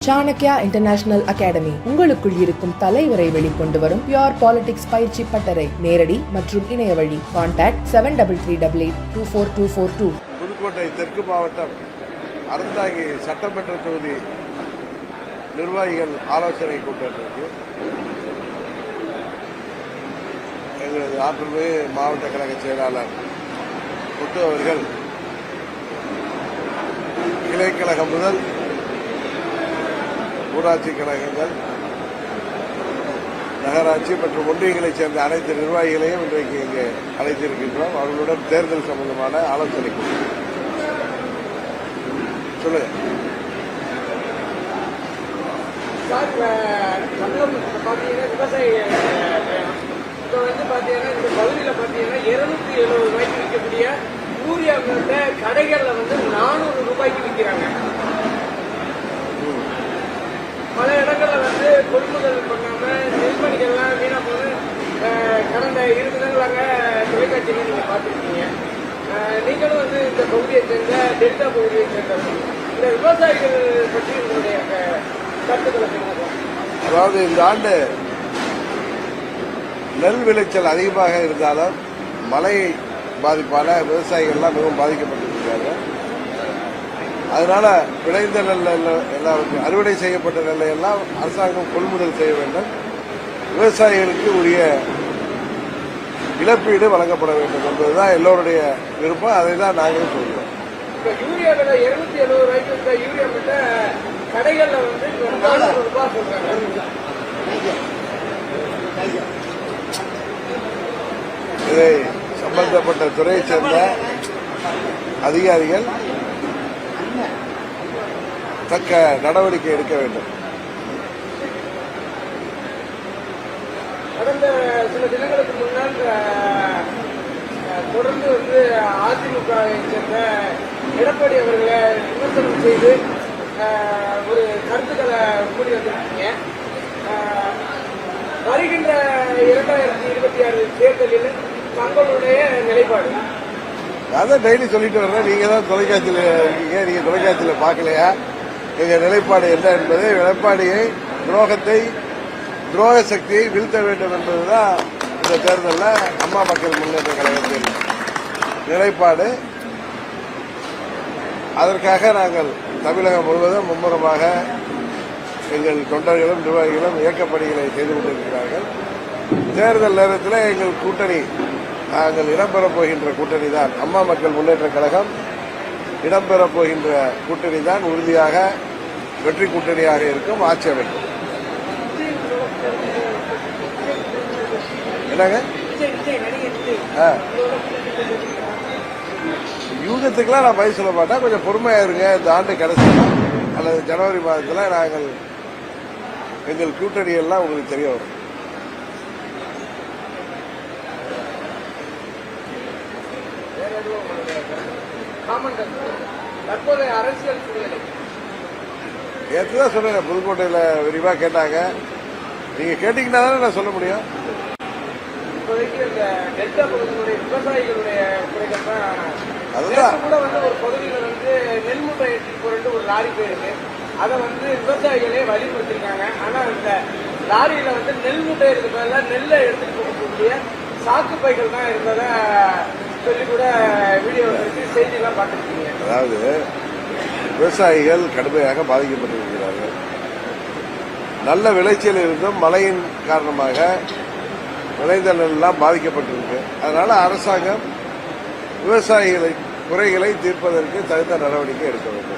Chanakya international academy உங்களுக்குள் இருக்கும் தலைவரை வெளிக்கொண்டு வரும் பியோர் பாலிடிக்ஸ் பயிற்சி பட்டறை. நேரடி மற்றும் இணைய வழி. Contact seven double three double eight two four two four two Pudukkottai தெற்கு மாவட்டம் அறந்தாங்கி சட்டமன்ற தொகுதி நிர்வாகிகள் ஆலோசனை கூட்டத்திற்கு எங்களது ஆற்றுமை மாவட்ட கழக செயலாளர் முத்து அவர்கள் கிளைக்கழகம் முதல் ஊராட்சி கழகங்கள் நகராட்சி மற்றும் ஒன்றியங்களைச் சேர்ந்த அனைத்து நிர்வாகிகளையும் இன்றைக்கு இங்கே அழைத்திருக்கின்றோம். அவர்களுடன் தேர்தல் சம்பந்தமான ஆலோசனை சொல்லுங்க. சார் இப்போ வந்து பார்த்தீங்கன்னா இந்த பகுதியில் பார்த்தீங்கன்னா இருநூத்தி எழுபது ரூபாய்க்கு விற்கக்கூடிய யூரியா வந்து கடைகளில் வந்து நானூறு ரூபாய்க்கு விற்கிறாங்க பல இடங்கள்ல வந்து கொள்முதல் பண்ணாம நெல்மணிகள்லாம் வீணா போது கடந்த இரு தினங்களாக தொலைக்காட்சியில் நீங்க பார்த்துருக்கீங்க. நீங்களும் வந்து இந்த பகுதியை சேர்ந்த டெல்டா பகுதியை சேர்ந்தவங்க இந்த விவசாயிகள் பற்றி உங்களுடைய கருத்துக்களை சொல்லுங்க. அதாவது இந்த ஆண்டு நெல் விளைச்சல் அதிகமாக இருந்தாலும் மழை பாதிப்பால் விவசாயிகள்லாம் மிகவும் பாதிக்கப்பட்டிருக்கிறார்கள். அதனால விளைந்த நெல் எல்லாம் எல்லாருக்கும் அறுவடை செய்யப்பட்ட நெல்லை எல்லாம் அரசாங்கம் கொள்முதல் செய்ய வேண்டும். விவசாயிகளுக்கு உரிய இழப்பீடு வழங்கப்பட வேண்டும் என்பதுதான் எல்லோருடைய விருப்பம். அதை தான் நாங்களும் சொல்கிறோம் இப்ப யூரியா விலை இருநூத்தி எழுபது ரூபாய்க்கு இருக்க யூரியா விலை கடைகள்ல வந்து இப்ப நானூறு ரூபாய் சொல்றாங்க. இதை சம்பந்தப்பட்ட துறையைச் சேர்ந்த அதிகாரிகள் தக்க நடவடிக்கை எடுக்க வேண்டும். கடந்த சில தினங்களுக்கு முன்னால் தொடர்ந்து வந்து அதிமுகவை சேர்ந்த எடப்பாடி அவர்களை விமர்சனம் செய்து ஒரு கருத்துக்களை கூடி வந்திருக்கீங்க. வருகின்ற இரண்டாயிரத்தி இருபத்தி ஆறு தேர்தலில் தங்களுடைய நிலைப்பாடு? அதான் டெய்லி சொல்லிட்டு வர்றேன். நீங்க தான் தொலைக்காட்சியில் இருக்கீங்க. நீங்க தொலைக்காட்சியில் பார்க்கலையா? எங்கள் நிலைப்பாடு என்ன என்பதை எடப்பாடியை துரோகத்தை துரோக சக்தியை வீழ்த்த வேண்டும் என்பதுதான் இந்த தேர்தலில் அம்மா மக்கள் முன்னேற்ற கழகத்தின் நிலைப்பாடு. அதற்காக நாங்கள் தமிழகம் முழுவதும் மும்முரமாக எங்கள் தொண்டர்களும் நிர்வாகிகளும் இயக்கப்பணிகளை செய்து கொண்டிருக்கிறார்கள். தேர்தல் நேரத்தில் எங்கள் கூட்டணி நாங்கள் இடம்பெறப் போகின்ற கூட்டணி தான் அம்மா மக்கள் முன்னேற்ற கழகம் இடம்பெறப் போகின்ற கூட்டணி தான் உறுதியாக வெற்றி கூட்டணியாக இருக்கும் ஆட்சி அமைக்கும். என்னங்க? ஆ. யூகத்துக்கெல்லாம் நான் பதில் சொல்ல மாட்டேன். கொஞ்சம் பொறுமையா இருங்க. இந்த ஆண்டு கடைசி அல்லது ஜனவரி மாதத்தில் நாங்கள் எங்கள் கூட்டணி எல்லாம் உங்களுக்கு தெரிய வரும். தற்போதைய அரசியல் சூழ்நிலை. நேற்று தான் சொன்னேன் புதுக்கோட்டையில் விரிவாக கேட்டாங்க. நீங்கள் கேட்டிங்கன்னா தானே நான் சொல்ல முடியும். அதுதான். கூட வந்து ஒரு பகுதியில் வந்து நெல் மூட்டை எடுத்துட்டு போறது ஒரு லாரி போயிருக்கு. அதை வந்து விவசாயிகளே வழிபடுத்திருக்காங்க ஆனா இந்த லாரியில வந்து நெல் மூட்டை இருக்கு பதிலா நெல்லை எடுத்துட்டு போகக்கூடிய சாக்கு பைகள் தான் இருந்ததா சொல்லி கூட வீடியோ செய்தியெல்லாம் பார்த்துருக்கீங்க. அதாவது விவசாயிகள் கடுமையாக பாதிக்கப்பட்டிருக்கிறார்கள். நல்ல விளைச்சல் இருந்தும் மழையின் காரணமாக விளைந்தெல்லாம் பாதிக்கப்பட்டிருக்கு. அதனால அரசாங்கம் விவசாயிகளை குறைகளை தீர்ப்பதற்கு தகுந்த நடவடிக்கை எடுக்க வேண்டும்.